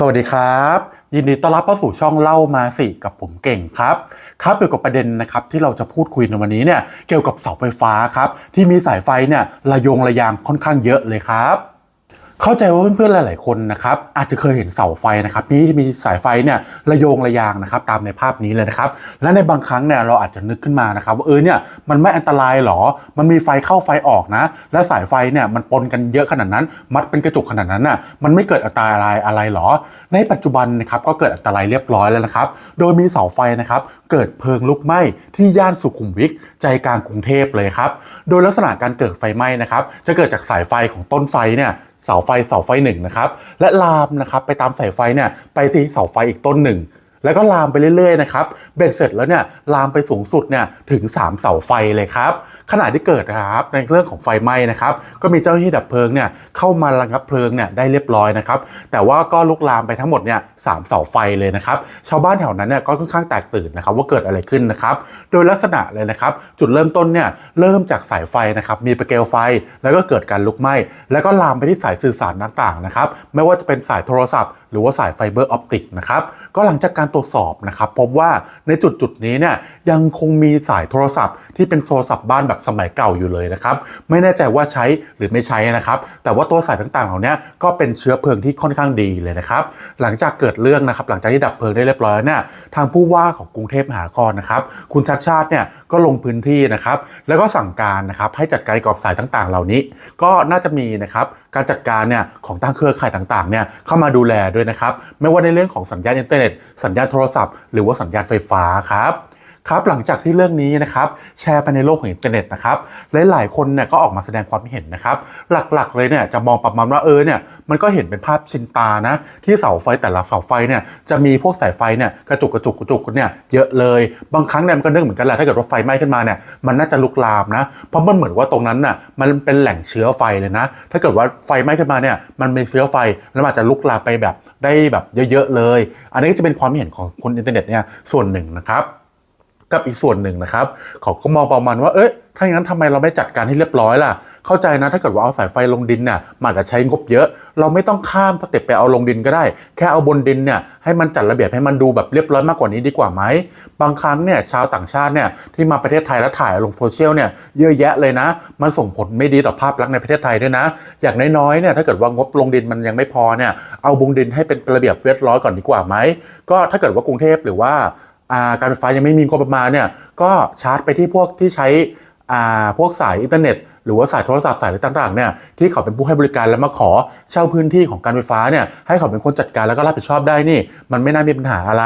สวัสดีครับ ยินดีต้อนรับเข้าสู่ช่องเล่ามาสิกับผมเก่งครับครับเกี่ยวกับประเด็นนะครับที่เราจะพูดคุยในวันนี้เนี่ยเกี่ยวกับเสาไฟฟ้าครับที่มีสายไฟเนี่ยระยงระยางค่อนข้างเยอะเลยครับ เข้าใจว่าเพื่อนๆ หลายๆ คนนะครับอาจจะเคยเห็นเสาไฟนะครับที่มีสายไฟเนี่ยระโยงระยางนะครับตามในภาพนี้เลยนะครับและในบางครั้งเนี่ยเราอาจจะนึกขึ้นมานะครับว่าเออเนี่ยมันไม่อันตรายหรอ มันมีไฟเข้าไฟออกนะ และสายไฟเนี่ยมันปนกันเยอะขนาดนั้น มัดเป็นกระจุกขนาดนั้นน่ะมันไม่เกิดอันตรายอะไรหรอ ในปัจจุบันนะครับก็เกิดอันตรายเรียบร้อยแล้วนะครับโดยมีเสาไฟนะครับเกิดเพลิงลุกไหม้ที่ย่านสุขุมวิทใจกลางกรุงเทพเลยครับโดยลักษณะการเกิดไฟไหม้นะครับจะเกิดจากสายไฟของต้นไฟเนี่ย เสาไฟเสาไฟหนึ่งนะครับและลามนะครับไปตามสายไฟเนี่ยไปที่เสาไฟอีกต้นหนึ่งแล้วก็ลามไปเรื่อยๆนะครับเบ็ดเสร็จแล้วเนี่ยลามไปสูงสุดเนี่ยถึง 3 เสาไฟเลยครับ ขณะที่เกิดนะครับในเรื่องของไฟไหม้นะครับก็มีเจ้าหน้าที่ดับเพลิงเนี่ยเข้ามาระงับเพลิงเนี่ยได้เรียบร้อยนะครับแต่ว่าก็ลุกลามไปทั้งหมดเนี่ยสามเสาไฟเลยนะครับชาวบ้านแถวนั้นเนี่ยก็ค่อนข้างแตกตื่นนะครับว่าเกิดอะไรขึ้นนะครับโดยลักษณะเลยนะครับจุดเริ่มต้นเนี่ยเริ่มจากสายไฟนะครับมีประเปลไฟแล้วก็เกิดการลุกไหม้แล้วก็ลามไปที่สายสื่อสารต่างๆนะครับไม่ว่าจะเป็นสายโทรศัพท์หรือว่าสายไฟเบอร์ออปติกนะครับก็หลังจากการตรวจสอบนะครับพบว่าในจุดจุดนี้เนี่ยยังคงมีสายโทรศัพท์ ที่เป็นโทรศัพท์บ้านแบบสมัยเก่าอยู่เลยนะครับไม่แน่ใจว่าใช้หรือไม่ใช้นะครับแต่ว่าตัวสายต่างๆเหล่านี้ก็เป็นเชื้อเพลิงที่ค่อนข้างดีเลยนะครับหลังจากเกิดเรื่องนะครับหลังจากที่ดับเพลิงได้เรียบร้อยเนี่ยทางผู้ว่าของกรุงเทพมหานครนะครับคุณชัดชาติเนี่ยก็ลงพื้นที่นะครับแล้วก็สั่งการนะครับให้จัดการกับสายต่างๆ เหล่านี้ ก็น่าจะมีนะครับการจัดการเนี่ยของตั้งเครือข่ายต่างๆเนี่ยเข้ามาดูแลด้วยนะครับ ไม่ว่าในเรื่องของสัญญาณอินเทอร์เน็ต สัญญาณโทรศัพท์ หรือว่าสัญญาณไฟฟ้าครับ ครับหลังจากที่เรื่องนี้นะครับแชร์ไปในโลกของอินเทอร์เน็ตนะครับหลายๆคนเนี่ยก็ออกมาแสดงความเห็นนะครับ หลักๆ เลยเนี่ยจะมองประมาณว่าเออเนี่ยมันก็เห็นเป็นภาพชินตานะ ที่เสาไฟแต่ละเสาไฟเนี่ยจะมีพวกสายไฟเนี่ยกระจุกกระจุกกระจุกเนี่ยเยอะเลย บางครั้งเนี่ยมันก็นึกเหมือนกันแหละถ้าเกิดว่าไฟไหม้ขึ้นมาเนี่ยมันน่าจะลุกลามนะเพราะมันเหมือนว่าตรงนั้นน่ะมันเป็นแหล่งเชื้อไฟเลยนะ ถ้าเกิดว่าไฟไหม้ขึ้นมาเนี่ยมันมีเชื้อไฟแล้วมันอาจจะลุกลามไปแบบได้แบบเยอะๆเลย อันนี้ก็จะเป็นความเห็นของคนอินเทอร์เน็ตเนี่ยส่วนหนึ่งนะครับ กับอีกส่วนหนึ่งนะครับเขาก็มองประมาณว่าเอ๊ะถ้าอย่างนั้นทำไมเราไม่จัดการให้เรียบร้อยล่ะ เข้าใจนะถ้าเกิดว่าเอาสายไฟลงดินเนี่ยมันอาจจะใช้งบเยอะ เราไม่ต้องข้ามสเต็ปไปเอาลงดินก็ได้ แค่เอาบนดินเนี่ยให้มันจัดระเบียบให้มันดูแบบเรียบร้อยมากกว่านี้ดีกว่าไหม บางครั้งเนี่ยชาวต่างชาติเนี่ยที่มาประเทศไทยแล้วถ่ายลงโซเชียลเนี่ยเยอะแยะเลยนะ มันส่งผลไม่ดีต่อภาพลักษณ์ในประเทศไทยด้วยนะ อย่างน้อยๆเนี่ยถ้าเกิดว่างบลงดินมันยังไม่พอเนี่ยเอาบงดินให้เป็นระเบียบเรียบร้อยก่อนดีกว่าไหมก็ถ้าเกิดว่ากรุงเทพหรือว่า การไฟฟ้ายังไม่มีงบประมาณเนี่ยก็ชาร์จไปที่พวกที่ใช้พวกสายอินเทอร์เน็ตหรือว่าสายโทรศัพท์สายอะไรต่างๆเนี่ยที่เขาเป็นผู้ให้บริการแล้วมาขอเช่าพื้นที่ของการไฟฟ้าเนี่ยให้เขาเป็นคนจัดการแล้วก็รับผิดชอบได้นี่ มันไม่น่ามีปัญหาอะไร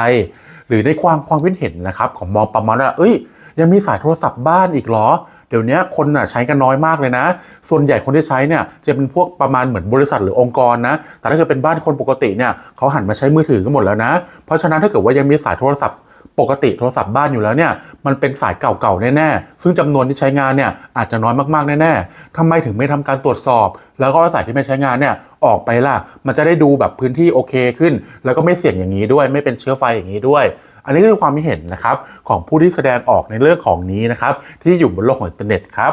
หรือในความความคิดเห็นนะครับของมองประมาณว่าเอ้ย ยังมีสายโทรศัพท์บ้านอีกเหรอเดี๋ยวนี้คนน่ะใช้กันน้อยมากเลยนะ ส่วนใหญ่คนที่ใช้เนี่ยจะเป็นพวกประมาณเหมือนบริษัทหรือองค์กรนะ แต่ถ้าเกิดเป็นบ้านคนปกติเนี่ยเขาหันมาใช้มือถือกันหมดแล้วนะ เพราะฉะนั้นถ้าเกิดว่ายังมีสายโทรศัพท์ ปกติโทรศัพท์บ้านอยู่แล้วเนี่ยมันเป็นสายเก่าๆแน่ๆซึ่งจำนวนที่ใช้งานเนี่ยอาจจะน้อยมากๆแน่ๆทำไมถึงไม่ทำการตรวจสอบ แล้วก็สายที่ไม่ใช้งานเนี่ยออกไปล่ะ มันจะได้ดูแบบพื้นที่โอเคขึ้น แล้วก็ไม่เสี่ยงอย่างนี้ด้วย ไม่เป็นเชื้อไฟอย่างนี้ด้วย อันนี้คือความคิดเห็นนะครับของผู้ที่แสดงออกในเรื่องของนี้นะครับที่อยู่บนโลกของอินเทอร์เน็ตครับ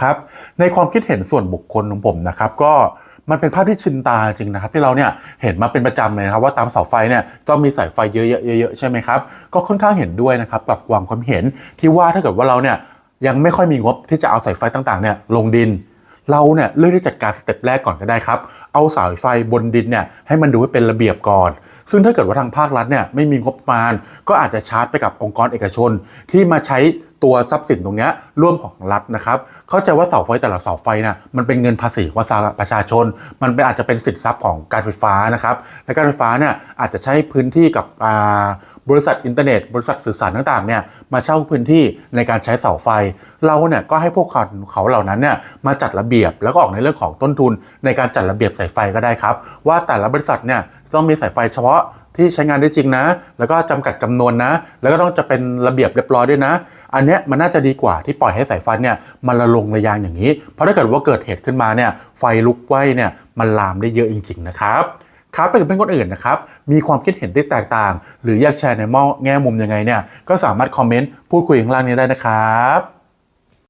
ครับในความคิดเห็นส่วนบุคคลของผมนะครับก็ มันเป็นภาพที่ชินตาจริงนะครับ ที่เราเนี่ยเห็นมาเป็นประจำเลยนะครับ ว่าตามเสาไฟเนี่ยต้องมีสายไฟเยอะๆเยอะๆใช่ไหมครับ ก็ค่อนข้างเห็นด้วยนะครับกับความความเห็นที่ว่าถ้าเกิดว่าเราเนี่ยยังไม่ค่อยมีงบที่จะเอาสายไฟต่างๆเนี่ยลงดิน เราเนี่ยเลือกที่จัดการสเต็ปแรกก่อนก็ได้ครับเอาสายไฟบนดินเนี่ยให้มันดูให้เป็นระเบียบก่อน ซึ่งถ้าเกิดว่าทางภาครัฐเนี่ยไม่มีงบประมาณ ก็อาจจะชาร์จไปกับองค์กรเอกชน ที่มาใช้ตัวทรัพย์สินตรงนี้ร่วมของรัฐนะครับ เข้าใจว่าเสาไฟแต่ละเสาไฟเนี่ยมันเป็นเงินภาษีของประชาชน มันเป็นอาจจะเป็นสินทรัพย์ของการไฟฟ้านะครับและการไฟฟ้าเนี่ยอาจจะใช้พื้นที่กับอ่า บริษัทอินเทอร์เน็ต บริษัทสื่อสารต่างๆเนี่ยมาเช่าพื้นที่ในการใช้เสาไฟ เราเนี่ยก็ให้พวกเขาเขาเหล่านั้นเนี่ยมาจัดระเบียบแล้วก็ออกในเรื่องของต้นทุน ในการจัดระเบียบสายไฟก็ได้ครับ ว่าแต่ละบริษัทเนี่ยต้องมีสายไฟเฉพาะที่ใช้งานได้จริงนะ แล้วก็จำกัดจำนวนนะ แล้วก็ต้องจะเป็นระเบียบเรียบร้อยด้วยนะ อันเนี้ยมันน่าจะดีกว่าที่ปล่อยให้สายไฟเนี่ยมันระลงระยางอย่างนี้ เพราะถ้าเกิดว่าเกิดเหตุขึ้นมาเนี่ยไฟลุกไหม้เนี่ยมันลามได้เยอะจริง ๆ นะครับ ครับไปกับเพื่อนคนอื่นนะครับมีความคิดเห็นที่แตกต่าง หรืออยากแชร์ในมอแง่มุมยังไงเนี่ยก็สามารถคอมเมนต์พูดคุยข้างล่างนี้ได้นะครับ